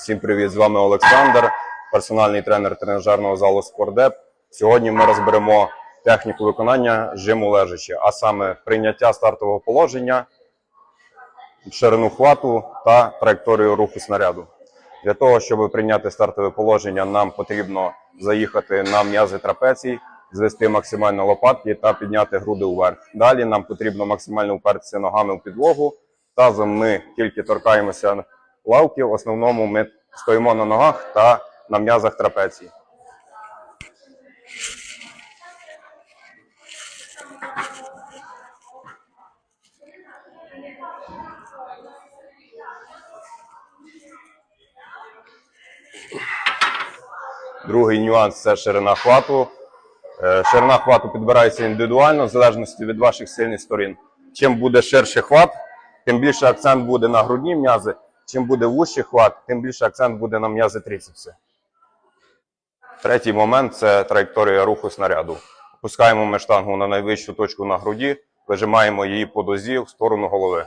Всім привіт! З вами Олександр, персональний тренер тренажерного залу Спортдеп. Сьогодні ми розберемо техніку виконання жиму лежачи, а саме прийняття стартового положення, ширину хвату та траєкторію руху снаряду. Для того, щоб прийняти стартове положення, нам потрібно заїхати на м'язи трапецій, звести максимально лопатки та підняти груди вверх. Далі нам потрібно максимально впертися ногами в підлогу. Тазом ми тільки торкаємося лавки. В основному ми стоїмо на ногах та на м'язах трапеції. Другий нюанс це ширина хвату. Е, Ширина хвату підбирається індивідуально, в залежності від ваших сильних сторін. Чим буде ширший хват, тим більше акцент буде на грудні м'язи. Чим буде вужчий хват, тим більше акцент буде на м'язи трицепси. Третій момент це траєкторія руху снаряду. Опускаємо ми штангу на найвищу точку на груді, вижимаємо її по дозі в сторону голови.